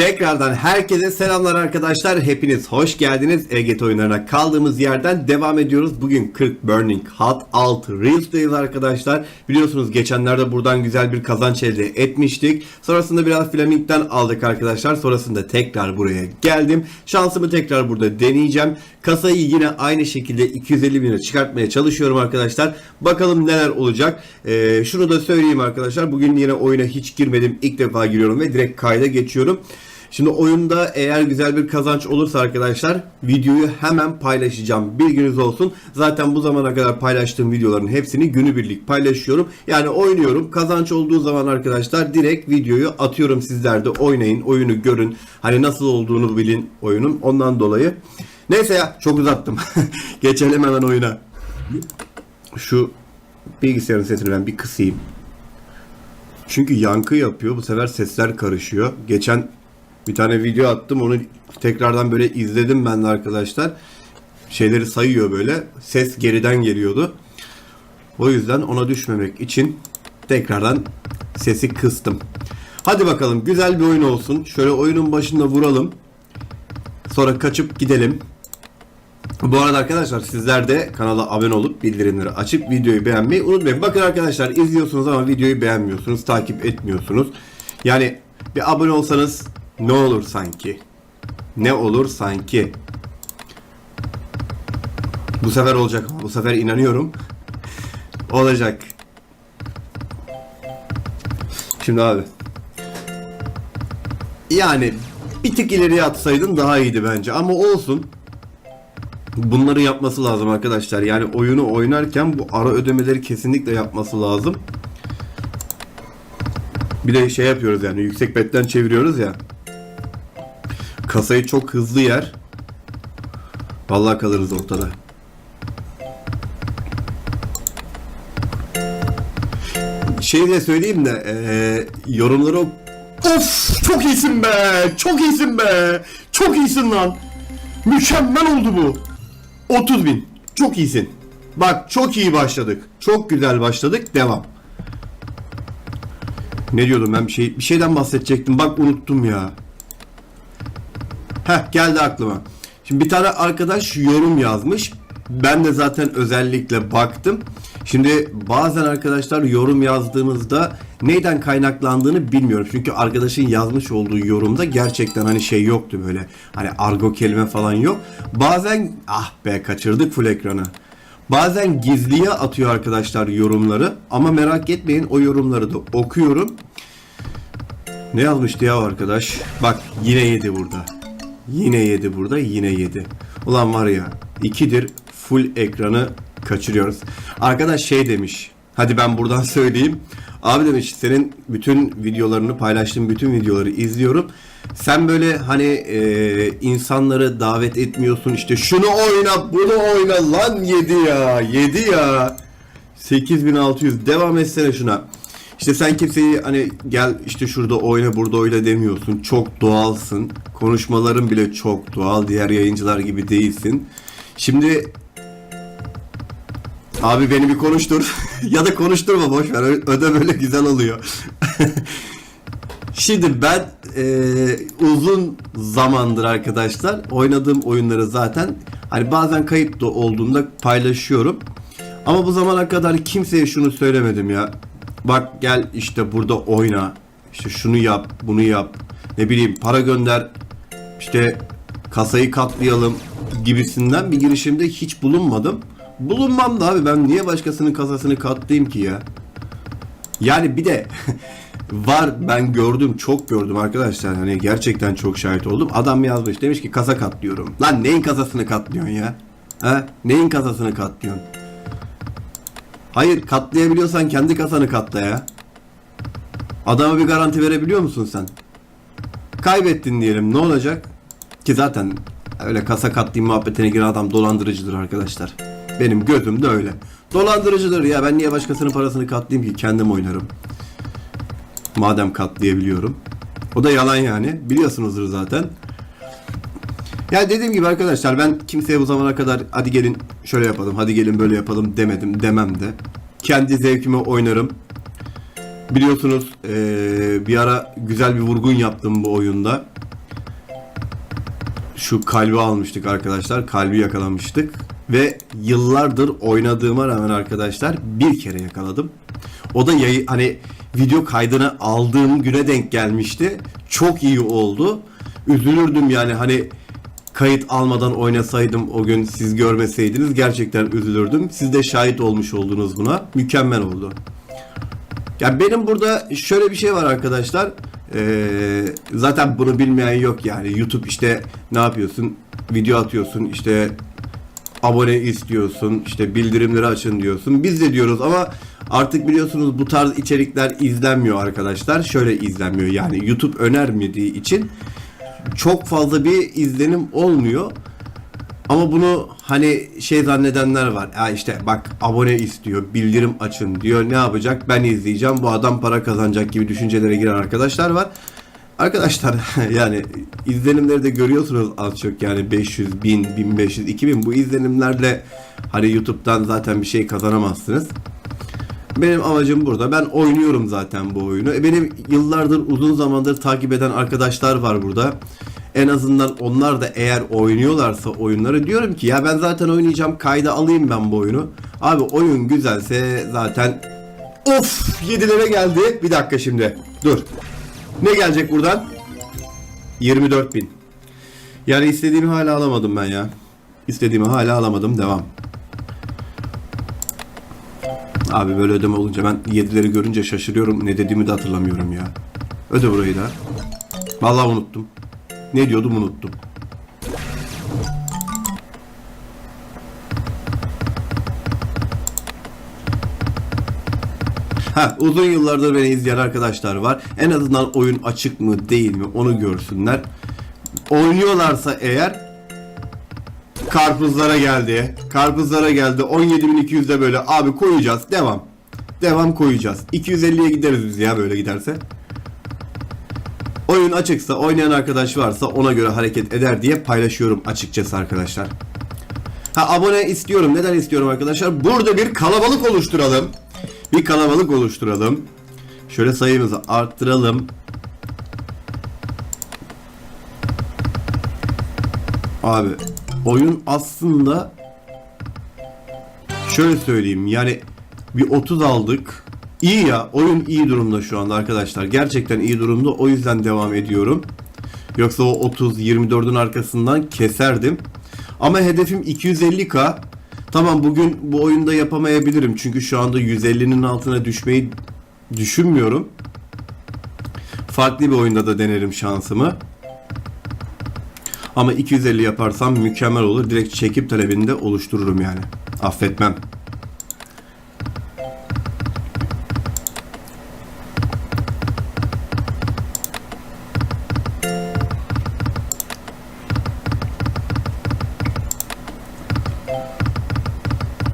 Tekrardan herkese selamlar arkadaşlar. Hepiniz hoş geldiniz. EGT oyunlarına kaldığımız yerden devam ediyoruz. Bugün 40 Burning Hot 6 Reels'teyiz arkadaşlar. Biliyorsunuz geçenlerde buradan güzel bir kazanç elde etmiştik. Sonrasında biraz Flaming'den aldık arkadaşlar. Sonrasında tekrar buraya geldim. Şansımı tekrar burada deneyeceğim. Kasayı yine aynı şekilde 250 bine çıkartmaya çalışıyorum arkadaşlar. Bakalım neler olacak. Ee, şunu da söyleyeyim arkadaşlar. Bugün yine oyuna hiç girmedim. İlk defa giriyorum ve direkt kayda geçiyorum. Şimdi oyunda eğer güzel bir kazanç olursa arkadaşlar videoyu hemen paylaşacağım. Bilginiz olsun. Zaten bu zamana kadar paylaştığım videoların hepsini günübirlik paylaşıyorum. Yani oynuyorum. Kazanç olduğu zaman arkadaşlar direkt videoyu atıyorum. Sizler de oynayın. Oyunu görün. Hani nasıl olduğunu bilin oyunun. Ondan dolayı. Neyse ya çok uzattım. Geçelim hemen oyuna. Şu bilgisayarın sesini ben bir kısayım. Çünkü yankı yapıyor. Bu sefer sesler karışıyor. Geçen bir tane video attım. Onu tekrardan böyle izledim ben de arkadaşlar. Şeyleri sayıyor böyle. Ses geriden geliyordu. O yüzden ona düşmemek için tekrardan sesi kıstım. Hadi bakalım güzel bir oyun olsun. Şöyle oyunun başında vuralım. Sonra kaçıp gidelim. Bu arada arkadaşlar sizler de kanala abone olup bildirimleri açıp videoyu beğenmeyi unutmayın. Bakın arkadaşlar izliyorsunuz ama videoyu beğenmiyorsunuz, takip etmiyorsunuz. Yani bir abone olsanız ne olur sanki? Ne olur sanki? Bu sefer olacak ama bu sefer inanıyorum. olacak. Şimdi abi. Yani bir tık ileriye atsaydın daha iyiydi bence ama olsun. Bunları yapması lazım arkadaşlar. Yani oyunu oynarken bu ara ödemeleri kesinlikle yapması lazım. Bir de şey yapıyoruz yani yüksek betten çeviriyoruz ya. Kasayı çok hızlı yer. Vallahi kalırız ortada. Şey de söyleyeyim de eee yorumları ok- Of çok iyisin be çok iyisin be çok iyisin lan. Mükemmel oldu bu. 30 bin. Çok iyisin. Bak çok iyi başladık. Çok güzel başladık. Devam. Ne diyordum ben? Bir şey bir şeyden bahsedecektim. Bak unuttum ya Heh geldi aklıma. Şimdi bir tane arkadaş yorum yazmış. Ben de zaten özellikle baktım. Şimdi bazen arkadaşlar yorum yazdığımızda neyden kaynaklandığını bilmiyorum. Çünkü arkadaşın yazmış olduğu yorumda gerçekten hani şey yoktu böyle. Hani argo kelime falan yok. Bazen ah be kaçırdık full ekranı. Bazen gizliye atıyor arkadaşlar yorumları. Ama merak etmeyin o yorumları da okuyorum. Ne yazmıştı ya arkadaş? Bak yine yedi burada. Yine yedi burada yine yedi. Ulan var ya ikidir full ekranı kaçırıyoruz. Arkadaş şey demiş. Hadi ben buradan söyleyeyim. Abi demiş senin bütün videolarını paylaştığın bütün videoları izliyorum. Sen böyle hani e, insanları davet etmiyorsun işte şunu oyna bunu oyna lan yedi ya yedi ya. 8600 devam etsene şuna. İşte sen kimseyi hani gel işte şurada oyna burada oyna demiyorsun. Çok doğalsın. Konuşmaların bile çok doğal. Diğer yayıncılar gibi değilsin. Şimdi abi beni bir konuştur. ya da konuşturma boş ver. Öde böyle güzel oluyor. Şimdi ben e, uzun zamandır arkadaşlar oynadığım oyunları zaten hani bazen kayıp da olduğunda paylaşıyorum. Ama bu zamana kadar kimseye şunu söylemedim ya. Bak gel işte burada oyna. İşte şunu yap, bunu yap. Ne bileyim para gönder. İşte kasayı katlayalım gibisinden bir girişimde hiç bulunmadım. Bulunmam da abi ben niye başkasının kasasını katlayayım ki ya? Yani bir de var ben gördüm çok gördüm arkadaşlar hani gerçekten çok şahit oldum. Adam yazmış demiş ki kasa katlıyorum. Lan neyin kasasını katlıyorsun ya? Ha? Neyin kasasını katlıyorsun? Hayır katlayabiliyorsan kendi kasanı katla ya. Adama bir garanti verebiliyor musun sen? Kaybettin diyelim ne olacak? Ki zaten öyle kasa katlayayım muhabbetine giren adam dolandırıcıdır arkadaşlar. Benim gözüm de öyle. Dolandırıcıdır ya ben niye başkasının parasını katlayayım ki kendim oynarım. Madem katlayabiliyorum. O da yalan yani. Biliyorsunuzdur zaten. Yani dediğim gibi arkadaşlar ben kimseye bu zamana kadar hadi gelin şöyle yapalım, hadi gelin böyle yapalım demedim, demem de. Kendi zevkime oynarım. Biliyorsunuz eee, bir ara güzel bir vurgun yaptım bu oyunda. şu kalbi almıştık arkadaşlar. Kalbi yakalamıştık. Ve yıllardır oynadığıma rağmen arkadaşlar bir kere yakaladım. O da yayı, hani video kaydını aldığım güne denk gelmişti. Çok iyi oldu. Üzülürdüm yani hani kayıt almadan oynasaydım o gün siz görmeseydiniz gerçekten üzülürdüm. Siz de şahit olmuş oldunuz buna. Mükemmel oldu. Ya benim burada şöyle bir şey var arkadaşlar. Ee, zaten bunu bilmeyen yok yani. YouTube işte ne yapıyorsun? Video atıyorsun işte abone istiyorsun işte bildirimleri açın diyorsun. Biz de diyoruz ama artık biliyorsunuz bu tarz içerikler izlenmiyor arkadaşlar. Şöyle izlenmiyor yani YouTube önermediği için çok fazla bir izlenim olmuyor. Ama bunu hani şey zannedenler var. Ya işte bak abone istiyor, bildirim açın diyor. Ne yapacak? Ben izleyeceğim. Bu adam para kazanacak gibi düşüncelere giren arkadaşlar var. Arkadaşlar yani izlenimleri de görüyorsunuz az çok yani 500, 1000, 1500, 2000 bu izlenimlerle hani YouTube'dan zaten bir şey kazanamazsınız. Benim amacım burada. Ben oynuyorum zaten bu oyunu. E benim yıllardır uzun zamandır takip eden arkadaşlar var burada. En azından onlar da eğer oynuyorlarsa oyunları diyorum ki ya ben zaten oynayacağım kayda alayım ben bu oyunu. Abi oyun güzelse zaten of 7'lere geldi. Bir dakika şimdi. Dur. Ne gelecek buradan? 24 bin. Yani istediğimi hala alamadım ben ya. İstediğimi hala alamadım. Devam. Abi böyle ödeme olunca ben 7'leri görünce şaşırıyorum. Ne dediğimi de hatırlamıyorum ya. Öde burayı da. Vallahi unuttum. Ne diyordum unuttum. Ha uzun yıllardır beni izleyen arkadaşlar var. En azından oyun açık mı değil mi onu görsünler. Oynuyorlarsa eğer karpuzlara geldi. Karpuzlara geldi. 17.200'de böyle abi koyacağız. Devam. Devam koyacağız. 250'ye gideriz biz ya böyle giderse. Oyun açıksa, oynayan arkadaş varsa ona göre hareket eder diye paylaşıyorum açıkçası arkadaşlar. Ha abone istiyorum. Neden istiyorum arkadaşlar? Burada bir kalabalık oluşturalım. Bir kalabalık oluşturalım. Şöyle sayımızı arttıralım. Abi oyun aslında şöyle söyleyeyim yani bir 30 aldık. İyi ya oyun iyi durumda şu anda arkadaşlar. Gerçekten iyi durumda o yüzden devam ediyorum. Yoksa o 30 24'ün arkasından keserdim. Ama hedefim 250k. Tamam bugün bu oyunda yapamayabilirim. Çünkü şu anda 150'nin altına düşmeyi düşünmüyorum. Farklı bir oyunda da denerim şansımı. Ama 250 yaparsam mükemmel olur. Direkt çekip talebini de oluştururum yani. Affetmem.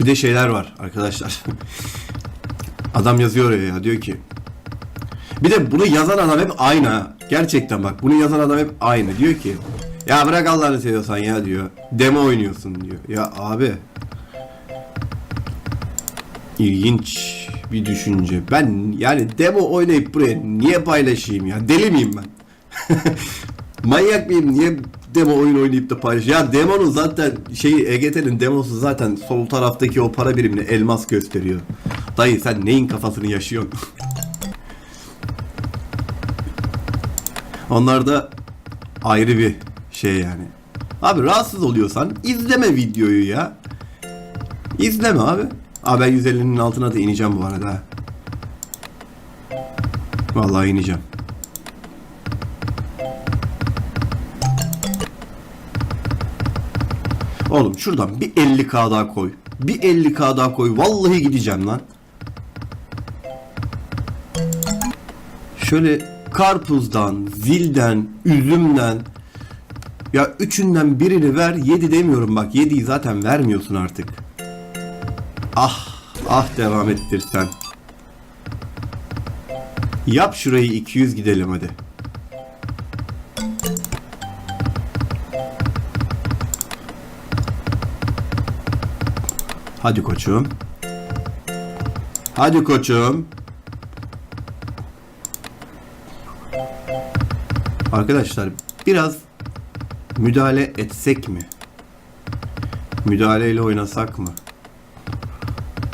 Bir de şeyler var arkadaşlar. Adam yazıyor ya diyor ki. Bir de bunu yazan adam hep aynı. Gerçekten bak bunu yazan adam hep aynı. Diyor ki ya bırak Allah'ını seviyorsan ya diyor. Demo oynuyorsun diyor. Ya abi. İlginç bir düşünce. Ben yani demo oynayıp buraya niye paylaşayım ya? Deli miyim ben? Manyak mıyım? Niye demo oyun oynayıp da paylaş? Ya demonun zaten şeyi EGT'nin demosu zaten sol taraftaki o para birimini elmas gösteriyor. Dayı sen neyin kafasını yaşıyorsun? Onlar da ayrı bir şey yani. Abi rahatsız oluyorsan izleme videoyu ya. İzleme abi. Abi ben 150'nin altına da ineceğim bu arada. Vallahi ineceğim. Oğlum şuradan bir 50k daha koy. Bir 50k daha koy. Vallahi gideceğim lan. Şöyle karpuzdan, zilden, üzümden ya üçünden birini ver. 7 demiyorum bak. 7'yi zaten vermiyorsun artık. Ah, ah devam ettirsen. Yap şurayı 200 gidelim hadi. Hadi koçum. Hadi koçum. Arkadaşlar biraz Müdahale etsek mi? Müdahaleyle oynasak mı?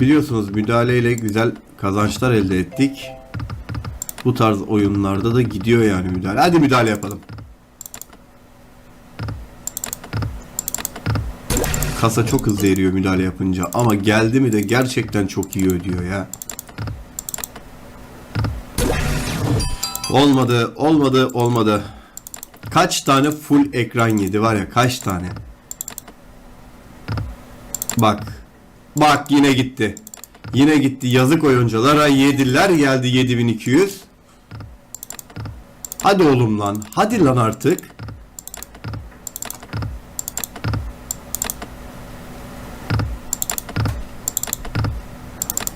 Biliyorsunuz müdahaleyle güzel kazançlar elde ettik. Bu tarz oyunlarda da gidiyor yani müdahale. Hadi müdahale yapalım. Kasa çok hızlı eriyor müdahale yapınca ama geldi mi de gerçekten çok iyi ödüyor ya. Olmadı, olmadı, olmadı. Kaç tane full ekran yedi var ya kaç tane. Bak. Bak yine gitti. Yine gitti. Yazık oyunculara yediler geldi 7200. Hadi oğlum lan. Hadi lan artık.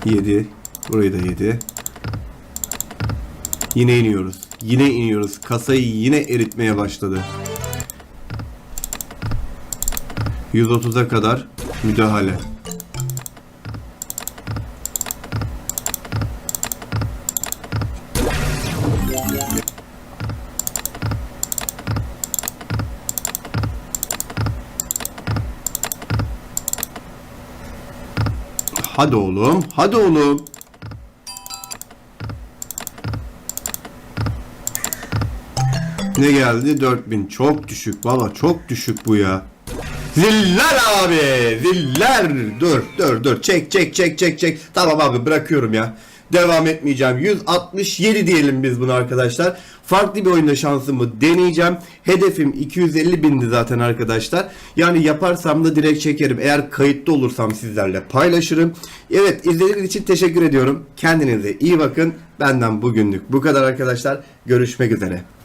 Yedi. Burayı da yedi. Yine iniyoruz. Yine iniyoruz. Kasayı yine eritmeye başladı. 130'a kadar müdahale. Hadi oğlum, hadi oğlum. Ne geldi? 4000. Çok düşük baba, çok düşük bu ya. Ziller abi, ziller. Dur, dur, dur. Çek, çek, çek, çek, çek. Tamam abi bırakıyorum ya. Devam etmeyeceğim. 167 diyelim biz bunu arkadaşlar. Farklı bir oyunda şansımı deneyeceğim. Hedefim 250 bindi zaten arkadaşlar. Yani yaparsam da direkt çekerim. Eğer kayıtlı olursam sizlerle paylaşırım. Evet izlediğiniz için teşekkür ediyorum. Kendinize iyi bakın. Benden bugünlük bu kadar arkadaşlar. Görüşmek üzere.